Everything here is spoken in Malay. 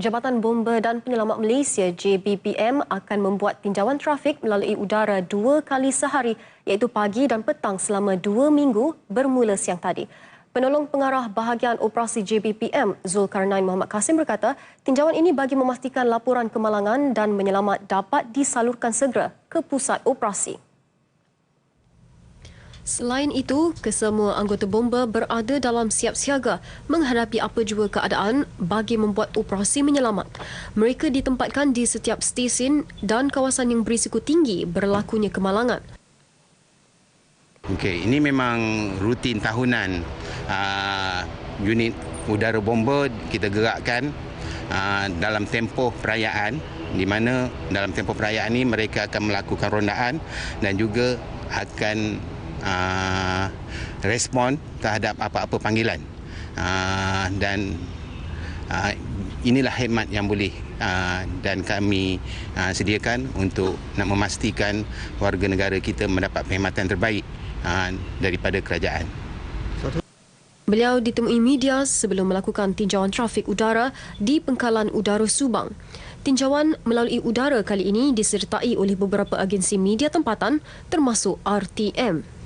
Jabatan Bomba dan Penyelamat Malaysia JBPM akan membuat tinjauan trafik melalui udara dua kali sehari iaitu pagi dan petang selama dua minggu bermula siang tadi. Penolong pengarah bahagian operasi JBPM Zulkarnain Muhammad Kasim berkata tinjauan ini bagi memastikan laporan kemalangan dan menyelamat dapat disalurkan segera ke pusat operasi. Selain itu, kesemua anggota bomba berada dalam siap siaga menghadapi apa jua keadaan bagi membuat operasi menyelamat. Mereka ditempatkan di setiap stesen dan kawasan yang berisiko tinggi berlakunya kemalangan. Okey, ini memang rutin tahunan uh, unit udara bomba kita gerakkan uh, dalam tempoh perayaan di mana dalam tempoh perayaan ini mereka akan melakukan rondaan dan juga akan uh, respon terhadap apa-apa panggilan uh, dan uh, inilah khidmat yang boleh uh, dan kami uh, sediakan untuk nak memastikan warga negara kita mendapat perkhidmatan terbaik uh, daripada kerajaan. Beliau ditemui media sebelum melakukan tinjauan trafik udara di Pengkalan Udara Subang. Tinjauan melalui udara kali ini disertai oleh beberapa agensi media tempatan termasuk RTM.